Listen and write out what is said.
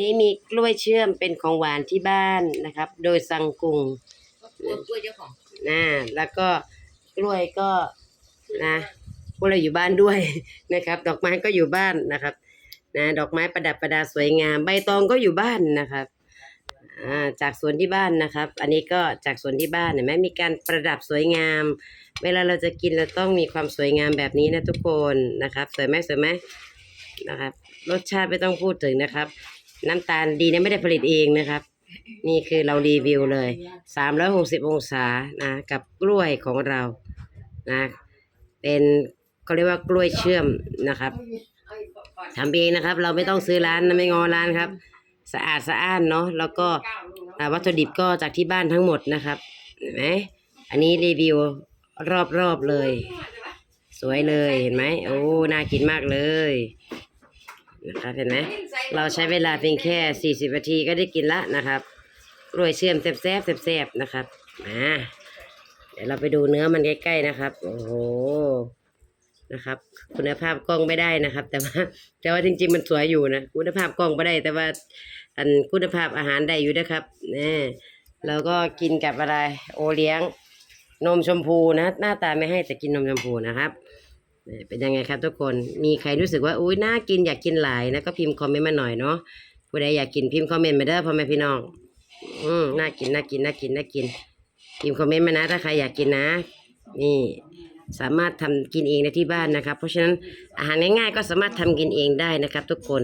นี้มีกล้วยเชื่อมเป็นของหวานที่บ้านนะครับ โดยสังกุงกล้วยกล้วยเจ้าของนะแล้วก็กล้วยก็นะพวกเราอยู่บ้านด้วยนะครับ ดอกไม้ก็อยู่บ้านนะครับนะดอกไม้ประดับประดาสวยงาม ใบตองก็อยู่บ้านนะครับอ่าจากสวนที่บ้านนะครับ อันนี้ก็จากสวนที่บ้านเห็นไหมมีการประดับสวยงาม เวลาเราจะกินเราต้องมีความสวยงามแบบนี้นะทุกคนนะครับ สวยไหมสวยไหมนะครับ รสชาติไม่ต้องพูดถึงนะครับ น้ำตาลดีนะไม่ได้ผลิตเองนะครับ นี่คือเรารีวิวเลยสามร้อยหกสิบองศานะกับกล้วยของเรานะเป็นเขาเรียกว่ากล้วยเชื่อมนะครับทำเองนะครับ เราไม่ต้องซื้อร้านนะไม่งอร้านครับ สะอาดสะอ้านเนาะแล้วก็วัตถุดิบก็จากที่บ้านทั้งหมดนะครับเห็นไหมอันนี้รีวิวรอบๆเลย สวยเลยเห็นไหมโอ้น่ากินมากเลย นะครับเห็นไหมเราใช้เวลาเพียงแค่สี่สิบนาทีก็ได้กินละนะครับกล้วยเชื่อมแซ่บแซ่บแซ่บแซ่บนะครับมาเดี๋ยวเราไปดูเนื้อมันใกล้ๆนะครับ โอ้โหนะครับ คุณภาพกล้องไม่ได้นะครับ แต่ว่าแต่ว่าจริงๆมันสวยอยู่นะคุณภาพกล้องไม่ได้ แต่ว่าอันคุณภาพอาหารได้อยู่นะครับนี่แล้วก็กินกับอะไรโอเลี้ยงนมชมพูนะ หน้าตาไม่ให้แต่กินนมชมพูนะครับนี่ เป็นยังไงครับทุกคนมีใครรู้สึกว่าอุ้ยน่ากินอยากกินหลายนะก็พิมพ์คอมเมนต์มาหน่อยเนาะผู้ใดอยากกินพิมพ์คอมเมนต์มาเด้อพ่อแม่พี่น้องอืมน่ากินน่ากินน่ากินน่ากิน พิมพ์คอมเมนต์มานะถ้าใครอยากกินนะ นี่สามารถทำกินเองได้ที่บ้านนะครับ เพราะฉะนั้นอาหารง่ายๆ ก็สามารถทำกินเองได้นะครับ ทุกคน